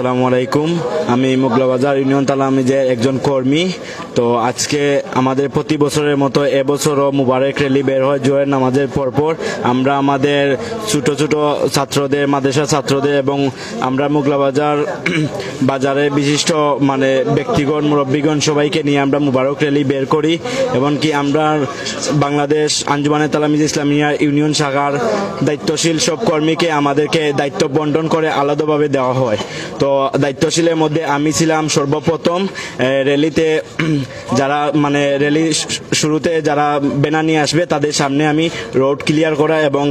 আসসালামু আলাইকুম। আমি মোগলাবাজার ইউনিয়ন তালামিজের একজন কর্মী। তো আজকে আমাদের প্রতি বছরের মতো এবছরও মুবারক র্যালি বের হয় জোয়ের নামাজের পরপর। আমরা আমাদের ছোট ছোট ছাত্রদের মাদ্রাসা ছাত্রদের এবং আমরা মোগলাবাজার বাজারে বিশিষ্ট মানে ব্যক্তিগণ, মুরব্বীগণ সবাইকে নিয়ে আমরা মুবারক র্যালি বের করি। এমনকি আমরা বাংলাদেশ আঞ্জুমানে তালামিজ ইসলামিয়া ইউনিয়ন শাখার দায়িত্বশীল সব কর্মীকে আমাদেরকে দায়িত্ব বন্টন করে আলাদাভাবে দেওয়া হয়। তো দায়িত্বশীলের মধ্যে আমি ছিলাম সর্বপ্রথম র্যালিতে যারা মানে র্যালি শুরুতে যারা বেনা নিয়ে আসবে তাদের সামনে আমি রোড ক্লিয়ার করা এবং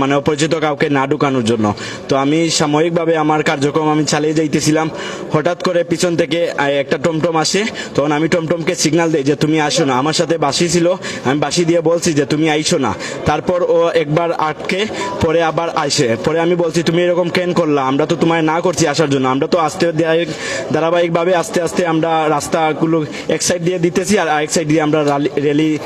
মানে অপরিচিত কাউকে না ঢুকানোর জন্য। তো আমি সাময়িকভাবে আমার কার্যক্রম আমি চালিয়ে যাইতেছিলাম। হঠাৎ করে পিছন থেকে একটা টমটম আসে, তখন আমি টমটমকে সিগন্যাল দিই যে তুমি আসো না। আমার সাথে বাসি ছিল, আমি বাসি দিয়ে বলছি যে তুমি আইসো না। তারপর ও একবার আটকে, পরে আবার আসে। পরে আমি বলছি, তুমি এরকম কেন করলা? আমরা তো তোমায় না করছি আসার জন্য। আমরা তো আস্তে ধারাবাহিক- ধারাবাহিকভাবে আস্তে আস্তে আমরা রাস্তাগুলো এক সাইড দিয়ে দিতেছি আর আরেক সাইড দিয়ে আমরা র্যালি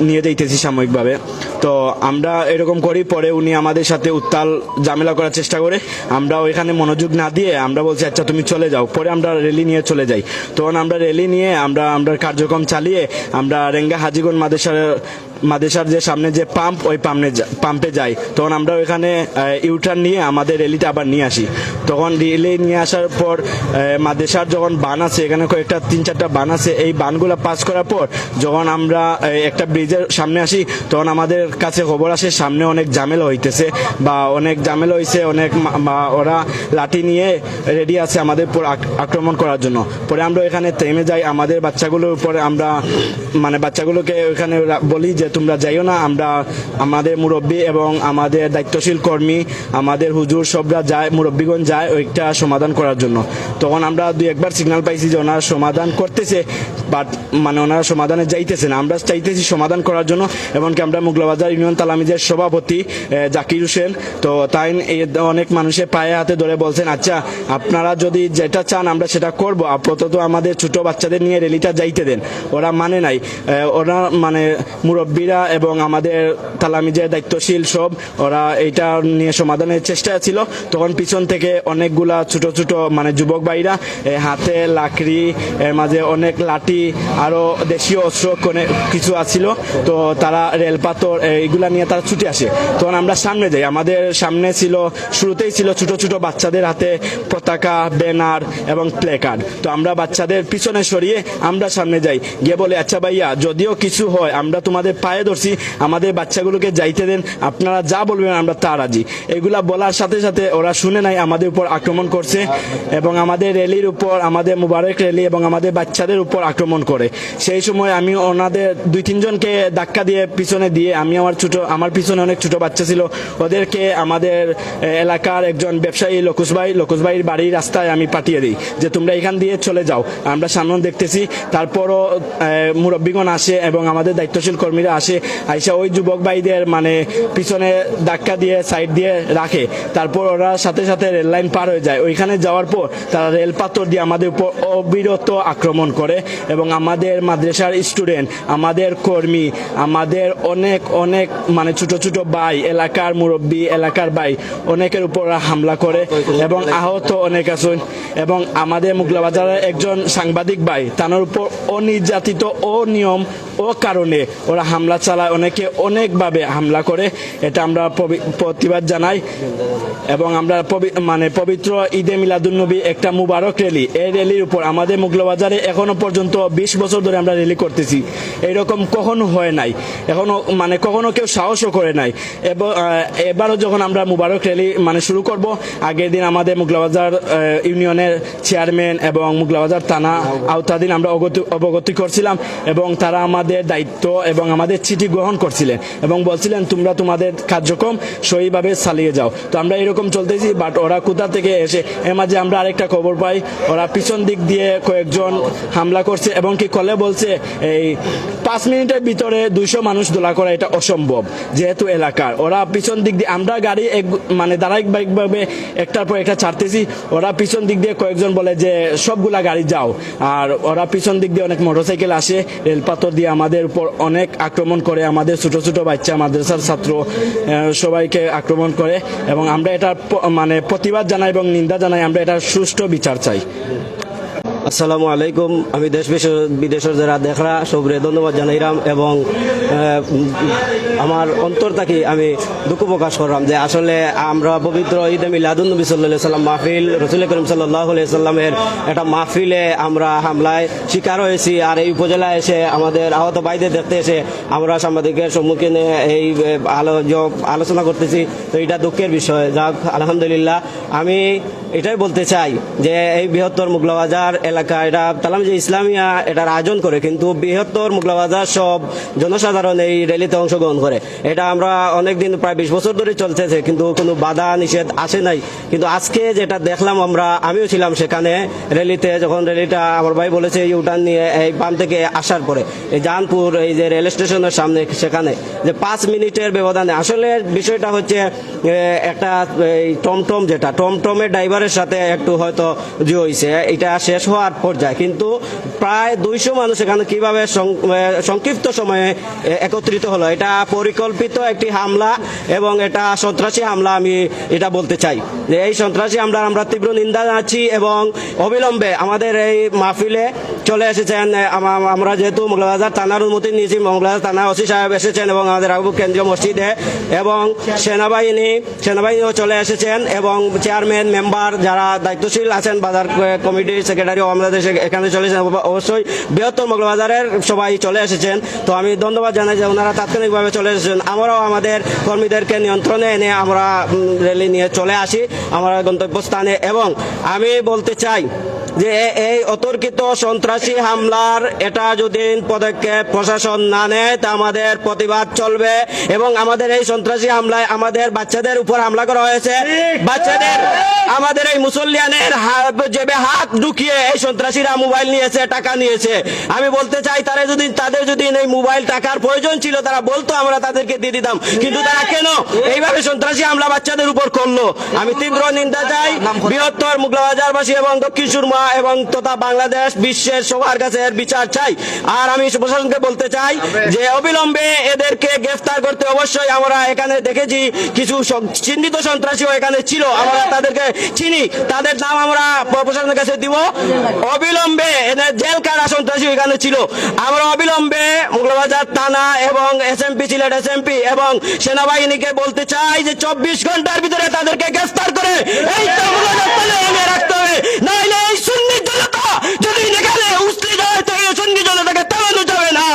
নিয়ে যাইতেছি সাময়িকভাবে। তো আমরা এরকম করি, পরে উনি আমাদের সাথে উত্তাল ঝামেলা করার চেষ্টা করে। আমরা ওইখানে মনোযোগ না দিয়ে আমরা বলছি আচ্ছা তুমি চলে যাও। পরে আমরা র্যালি নিয়ে চলে যাই। তখন আমরা র্যালি নিয়ে আমরা আমরা কার্যক্রম চালিয়ে আমরা রেঙ্গা হাজিগঞ্জ মাদেশার মাদেশার যে সামনে যে পাম্প ওই পাম্পে পাম্পে যাই। তখন আমরা ওইখানে ইউটার্ন নিয়ে আমাদের রেলিটা আবার নিয়ে আসি। তখন র্যালি নিয়ে আসার পর মাদেশার যখন বান আছে, এখানে কয়েকটা তিন চারটা বান আছে, এই বানগুলো পাস করার পর যখন আমরা একটা ব্রিজের সামনে আসি, তখন আমাদের কাছে খবর আসে, সামনে অনেক ঝামেলা হইতেছে বা অনেক ঝামেলা হয়েছে অনেক ওরা লাঠি নিয়ে রেডি আছে আমাদের উপর আক্রমণ করার জন্য। পরে আমরা এখানে থেমে যাই, আমাদের বাচ্চাগুলোর উপরে আমরা মানে বাচ্চাগুলোকে ওখানে রা- বলি যে তোমরা যাইও না, আমরা আমাদের মুরব্বী এবং আমাদের দায়িত্বশীল কর্মী, আমাদের হুজুর সবরা যায়, মুরব্বীগণ যায় ওইটা সমাধান করার জন্য। তখন আমরা দুই একবার সিগনাল পাইছি যে ওনারা সমাধান করতেছে বাট মানে ওনারা সমাধানে যাইতেছে না। আমরা চাইতেছি সমাধান করার জন্য, এমনকি আমরা মুগলাবাজার ইউনিয়ন তালামিজের সভাপতি জাকির হোসেন। তো তাই অনেক মানুষের পায়ে হাতে ধরে বলছেন আচ্ছা আপনারা যদি যেটা চান আমরা সেটা করব। আপাতত আমাদের ছোট বাচ্চাদের নিয়ে র্যালিটা যাইতে দেন। ওরা মানে নাই। ওরা মানে মুরব্বীরা এবং আমাদের তালামিজের দায়িত্বশীল সব, ওরা এইটা নিয়ে সমাধানের চেষ্টা ছিল। তখন পিছন থেকে অনেকগুলা ছোট ছোট মানে যুবক ভাইরা হাতে লাকড়ি, এর মাঝে অনেক লাঠি, আরও দেশীয় অস্ত্র কিছু আছিল। তো তারা রেল পাথর এইগুলা নিয়ে তারা ছুটে আসে। তখন আমরা সামনে যাই। আমাদের সামনে ছিল, শুরুতেই ছিল ছোট ছোট বাচ্চাদের হাতে পতাকা, ব্যানার এবং প্লে কার্ড। তো আমরা বাচ্চাদের পিছনে সরিয়ে আমরা সামনে যাই। গিয়ে বলে আচ্ছা ভাইয়া, যদিও কিছু হয়, আমরা তোমাদের পায়ে ধরছি, আমাদের বাচ্চাগুলোকে যাইতে দেন, আপনারা যা বলবেন আমরা তা রাজি। এগুলা বলার সাথে সাথে ওরা শুনে নাই, আমাদের উপর আক্রমণ করছে এবং আমাদের র্যালির উপর, আমাদের মুবারক র্যালি এবং আমাদের বাচ্চাদের উপর আক্রমণ করে। সেই সময় আমি ওনাদের দুই তিনজনকে ধাক্কা দিয়ে পিছনে দিয়ে, আমি আমার ছোট, আমার পিছনে অনেক ছোট বাচ্চা ছিল, ওদেরকে আমাদের এলাকার একজন ব্যবসায়ী লোকুশ ভাই ভাইয়ের বাড়ির রাস্তায় আমি পাঠিয়ে দিই, যে তোমরা এখান দিয়ে চলে যাও। আমরা সামনে দেখতেছি, তারপরও মুরব্বীগণ আসে এবং আমাদের দায়িত্বশীল কর্মীরা আসে, আইসা ওই যুবক ভাইদের মানে পিছনে ধাক্কা দিয়ে সাইড দিয়ে রাখে। তারপর ওরা সাথে সাথে রেল লাইন পার হয়ে যায়। ওইখানে যাওয়ার পর তারা রেল পাথর দিয়ে আমাদের উপর অবিরত আক্রমণ করে এবং আমাদের মাদ্রাসার স্টুডেন্ট আমাদের কর্মী, আমাদের অনেক অনেক মানে ছোট ছোট ভাই, এলাকার মুরব্বী, এলাকার ভাই, অনেকের উপর হামলা করে এবং আহত অনেক আছেন এবং আমাদের মুগলাবাজারের একজন সাংবাদিক ভাই তার উপর অনির্যাতিত অনিয়ম ও কারণে ওরা হামলা চালায়, অনেকে অনেকভাবে হামলা করে। এটা আমরা প্রতিবাদ জানাই। এবং আমরা মানে পবিত্র ঈদে মিলাদুন্নবী একটা মুবারক র্যালি এই র্যালির উপর আমাদের মুগলবাজারে এখনও পর্যন্ত বিশ বছর ধরে আমরা র্যালি করতেছি। এরকম কখনো হয় নাই। এখনও মানে কখনো কেউ সাহসও করে নাই। এবং এবারও যখন আমরা মুবারক র্যালি মানে শুরু করব, আগের দিন আমাদের মুগলাবাজার ইউনিয়নের চেয়ারম্যান এবং মুগলাবাজার থানা আওতাধীন আমরা অবগতি করছিলাম। এবং তারা আমাদের দায়িত্ব এবং আমাদের চিঠি গ্রহণ করছিলেন এবং বলছিলেন, তোমরা তোমাদের কার্যক্রম সহিভাবে চালিয়ে যাও। তো আমরা এরকম চলতেছি বাট ওরা কোথা থেকে এসে, এর মাঝে আমরা আরেকটা খবর পাই। ওরা পিছন দিক দিয়ে কয়েকজন হামলা করছে এবং কি কলে বলছে, এই পাঁচ মিনিটের ভিতরে দুইশো মানুষ দোলা করা এটা অসম্ভব, যেহেতু এলাকার। ওরা পিছন দিক দিয়ে, আমরা গাড়ি এক মানে ধারাবাহিকভাবে একটার পর একটা ছাড়তেছি। ওরা পিছন দিক দিয়ে কয়েকজন বলে যে, সবগুলা গাড়ি যাও। আর ওরা পিছন দিক দিয়ে অনেক মোটরসাইকেল আসে রেলপাথর দিয়ে আমাদের উপর অনেক আক্রমণ করে আমাদের ছোট ছোট বাচ্চা, মাদ্রাসার ছাত্র সবাইকে আক্রমণ করে এবং আমরা এটা মানে প্রতিবাদ জানাই এবং নিন্দা জানাই, আমরা এটার সুষ্ঠু বিচার চাই। আসসালামু আলাইকুম। আমি দেশ বিদেশ- বিদেশের যারা দেখরা, সবরে ধন্যবাদ জানাইলাম এবং আমার অন্তর থাকি আমি দুঃখ প্রকাশ করলাম যে আসলে আমরা পবিত্র ঈদে মিলাদুল নবী সাল্লাহ সাল্লাম মাহফিল, রসুল করিম সাল্লাহ সাল্লামের একটা মাহফিলে আমরা হামলায় শিকার হয়েছি। আর এই উপজেলায় এসে আমাদের আহত ভাইদের দেখতে এসে আমরা সাংবাদিকের সম্মুখীনে এই আলোচনা করতেছি, তো এটা দুঃখের বিষয়। যাক, আলহামদুলিল্লাহ। আমি এটাই বলতে চাই যে এই বৃহত্তর মুগলাবাজার এলাকা, এটা তালাম যে ইসলামিয়া এটার আয়োজন করে, কিন্তু বৃহত্তর মুগলাবাজার সব জনসাধারণ এই র্যালিতে অংশগ্রহণ করে। এটা আমরা অনেক দিন প্রায় বিশ বছর ধরে চলতেছে, কিন্তু কোনো বাধা নিষেধ আসে নাই। কিন্তু আজকে যেটা দেখলাম আমরা, আমিও ছিলাম সেখানে র্যালিতে, যখন র্যালিটা আমার ভাই বলেছে ইউটার্ন নিয়ে এই বাম থেকে আসার পরে, এই জানপুর এই যে রেল স্টেশনের সামনে সেখানে, যে পাঁচ মিনিটের ব্যবধানে। আসলে বিষয়টা হচ্ছে একটা, এই টমটম যেটা, টমটমের ড্রাইভারের সাথে একটু হয়তো জি হয়েছে এটা শেষ হওয়ার পর্যায়ে। কিন্তু প্রায় দুইশো মানুষ এখানে কীভাবে সংক্ষিপ্ত সময়ে একত্রিত হলো। এটা পরিকল্পিত একটি হামলা এবং এটা সন্ত্রাসী হামলা আমি এটা বলতে চাই। যে এই সন্ত্রাসী হামলা আমরা তীব্র নিন্দা জানাচ্ছি এবং অবিলম্বে আমাদের এই মাহফিলে চলে এসেছেন আমরা যেহেতু মোগলাবাজার থানার অনুমতি নিয়েছি মোগলাবাজার থানা ওসি সাহেব এসেছেন এবং আমাদের আবু কেন্দ্রীয় মসজিদে এবং সেনাবাহিনী, সেনাবাহিনীও চলে এসেছেন এবং চেয়ারম্যান, মেম্বার যারা দায়িত্বশীল আছেন, বাজার কমিটির সেক্রেটারি আমাদের এখানে চলে এসেছেন অবশ্যই বৃহত্তর মোগলাবাজারের সবাই চলে এসেছেন। তো আমি ধন্যবাদ জানাই যে ওনারা তাৎক্ষণিকভাবে চলে এসেছেন। আমরাও আমাদের কর্মীদেরকে নিয়ন্ত্রণে এনে আমরা র্যালি নিয়ে চলে আসি, আমরা গন্তব্যস্থানে এবং আমি বলতে চাই যে এই অতর্কিত সন্ত্রাসী হামলার এটা যদি পদক্ষেপ প্রশাসন না নেয়, তা আমাদের প্রতিবাদ চলবে এবং আমাদের এই সন্ত্রাসী হামলায় আমাদের বাচ্চাদের উপর হামলা করা হয়েছে। বাচ্চাদের, আমাদের এই মুসল্লিয়ানের হাত জেবে হাত ঢুকিয়ে এই সন্ত্রাসীরা মোবাইল নিয়েছে, টাকা নিয়েছে। আমি বলতে চাই, তারা যদি, তাদের যদি এই মোবাইল টাকার প্রয়োজন ছিল, তারা বলতো, আমরা তাদেরকে দিয়ে দিতাম। কিন্তু তারা কেন? এইভাবে সন্ত্রাসী হামলা বাচ্চাদের উপর করল। আমি তীব্র নিন্দা চাই বৃহত্তর মুগলাবাজারবাসী এবং দক্ষিণ সুরমা এবং তথা বাংলাদেশ বিশ্বের সবার কাছে এর বিচার চাই। আর আমি প্রশাসনকে বলতে চাই যে অবিলম্বে এদেরকে গ্রেফতার করতে অবশ্যই আমরা এখানে দেখেছি কিছু চিহ্নিত সন্ত্রাসীও এখানে ছিল। আমরা তাদেরকে চিনি। তাদের নাম আমরা প্রশাসনের কাছে দিব। অবিলম্বে এদের জেল কারা সন্ত্রাসী এখানে ছিল। আমরা অবিলম্বে মুগলবাজার থানা এবং এসএমপি সিলেট এসএমপি এবং সেনাবাহিনীকে বলতে চাই যে চব্বিশ ঘণ্টার ভিতরে তাদেরকে গ্রেফতার করে এই রাখতে হবে। নাইলে এই সুন্নি জনতা যদি এখানে উস্তি যায় তো এই সুন্নি জনতাকে থামানো যাবে না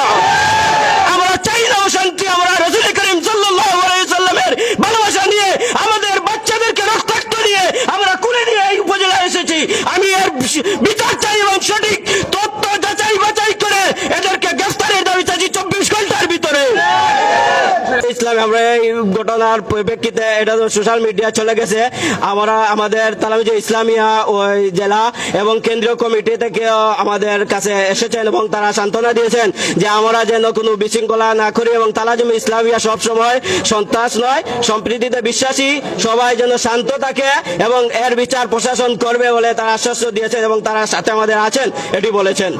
আমরা চাই না শান্তি আমরা রসুল করিম সাল্লাল্লাহু আলাইহি সাল্লামের ভালোবাসা নিয়ে আমাদের বাচ্চাদেরকে রক্তাক্ত নিয়ে আমরা কুলে নিয়ে এই উপজেলায় এসেছি আমি এর বিচার চাই এবং সঠিক তথ্য যাচাই বাছাই করে এদেরকে গ্রেফতারের দাবি চাইছি চব্বিশ ঘণ্টার ভিতরে ইসলাম আমরা এই ঘটনার পরিপ্রেক্ষিতে এটা তো সোশ্যাল মিডিয়া চলে গেছে। আমরা, আমাদের তালামিজ ইসলামিয়া ওই জেলা এবং কেন্দ্রীয় কমিটি থেকে আমাদের কাছে এসেছেন এবং তারা সান্ত্বনা দিয়েছেন যে আমরা যেন কোনো বিশৃঙ্খলা না করি এবং তালাজম ইসলামিয়া সব সময় সন্ত্রাস নয়, সম্প্রীতিতে বিশ্বাসী, সবাই যেন শান্ত থাকে এবং এর বিচার প্রশাসন করবে বলে তারা আশ্বাস দিয়েছেন এবং তারা সাথে আমাদের আছেন, এটি বলেছেন।